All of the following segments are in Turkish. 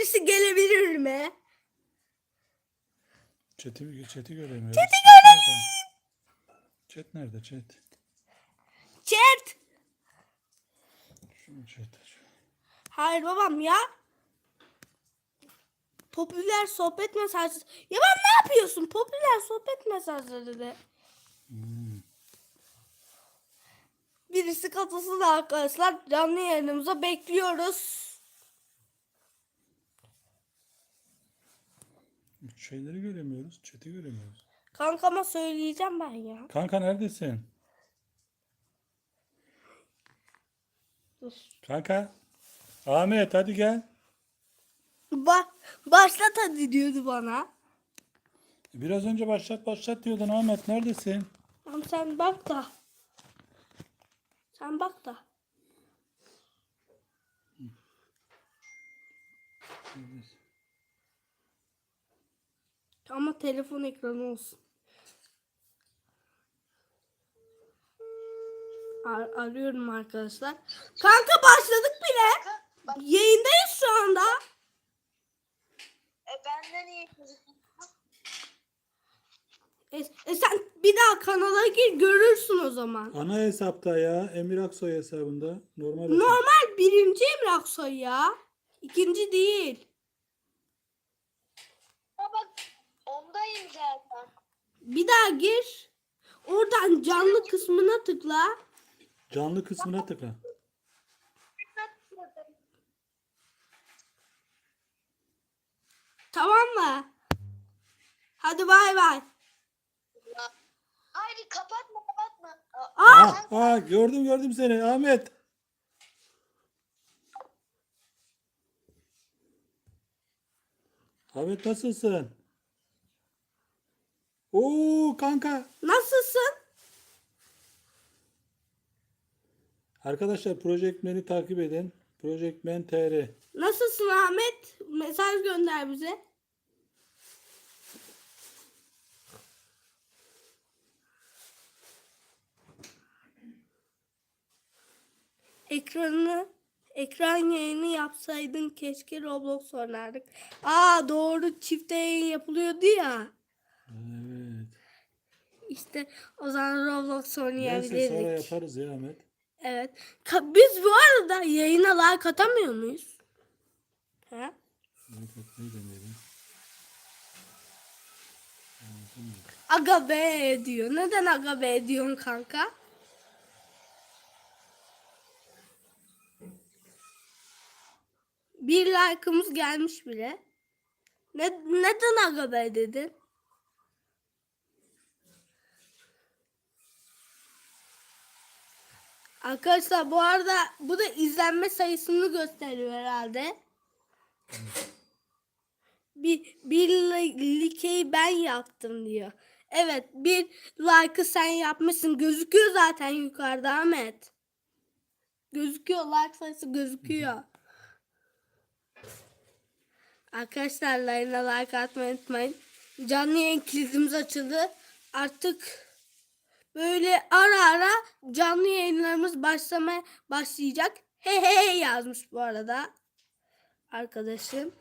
birisi gelebilir mi? Chat'i, chat'i göremiyoruz. Chat'i görelim. Chat nerede chat? Chat. Şunu chat. Hayır babam ya. Popüler sohbet mesajı. Ya ben ne yapıyorsun? Popüler sohbet mesajları de. Hmm. Birisi katılsın arkadaşlar. Canlı yayınımıza bekliyoruz. Şeyleri göremiyoruz. Chat'i göremiyoruz. Kankama söyleyeceğim ben ya. Kanka neredesin? Dur. Kanka. Ahmet hadi gel. Ba başlat hadi diyordu bana. Biraz önce başlat başlat diyordun Ahmet neredesin? Tamam sen bak da. Sen bak da. Ama telefon ekranı olsun. Ar- arıyorum arkadaşlar. Kanka başladık bile. Bak Yayındayız şu anda. e, benden iyi. E, e sen bir daha kanala gir görürsün o zaman. Ana hesapta ya. Emir Aksoy hesabında. Normal hesap. Normal birinci Emre Aksoy ya. İkinci değil. Ha bak ondayım zaten. Bir daha gir. Oradan canlı kısmına tıkla. Canlı kısmına tıkla. Tamam mı? Hadi bay bay. Hayır kapatma kapatma. Aa, Aa, Aa, gördüm gördüm seni Ahmet. Ahmet nasılsın? Kanka. nasılsın? Arkadaşlar Project Man'i takip edin. Project Man TR. Nasılsın Ahmet? Mesaj gönder bize. Ekranı ekran yayını yapsaydın keşke Roblox oynardık. Aa doğru çifte yayın yapılıyordu ya. Evet. İşte o zaman Roblox Neyse sonra oynayabilirdik. yaparız ya Ahmet. Evet. Ka- Biz bu arada yayına like atamıyor muyuz? He? Like atmayı deneyelim. Aga be diyor. Neden aga be diyorsun kanka? Bir like'ımız gelmiş bile. Ne, neden aga be dedin? Arkadaşlar bu arada bu da izlenme sayısını gösteriyor herhalde. Bir, bir li- likeyi ben yaptım diyor. Evet bir like'ı sen yapmışsın. Gözüküyor zaten yukarıda Ahmet. Gözüküyor like sayısı gözüküyor. Arkadaşlar line'a like atmayı unutmayın. Canlı yayın kilidimiz açıldı. Artık böyle ara ara canlı yayınlarımız başlamaya başlayacak. He he yazmış bu arada. Arkadaşım.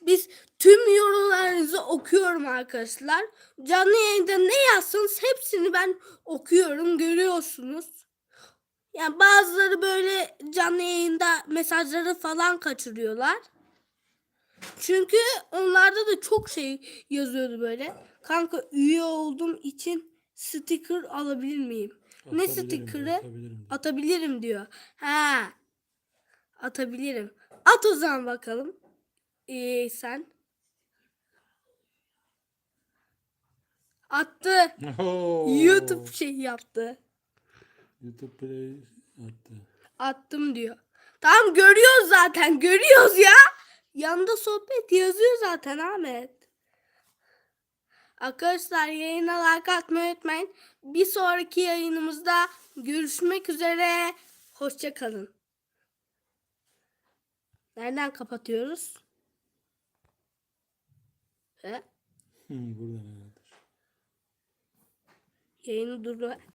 Biz tüm yorumlarınızı okuyorum arkadaşlar. Canlı yayında ne yazsanız hepsini ben okuyorum görüyorsunuz. Yani bazıları böyle canlı yayında mesajları falan kaçırıyorlar. Çünkü onlarda da çok şey yazıyordu böyle. Kanka üye olduğum için sticker alabilir miyim? Ne Atabilirim diyor, sticker'ı? atabilirim diyor. Atabilirim diyor. Ha. Atabilirim. At o zaman bakalım. Ee, sen. Attı. Oo. YouTube şey yaptı. YouTube Play attı. Attım diyor. Tamam görüyoruz zaten. Görüyoruz ya. Yanında sohbet yazıyor zaten Ahmet. Arkadaşlar yayına like atmayı unutmayın. Bir sonraki yayınımızda görüşmek üzere. Hoşça kalın. Nereden kapatıyoruz? He? Hı, buradan herhalde. Yayını dur.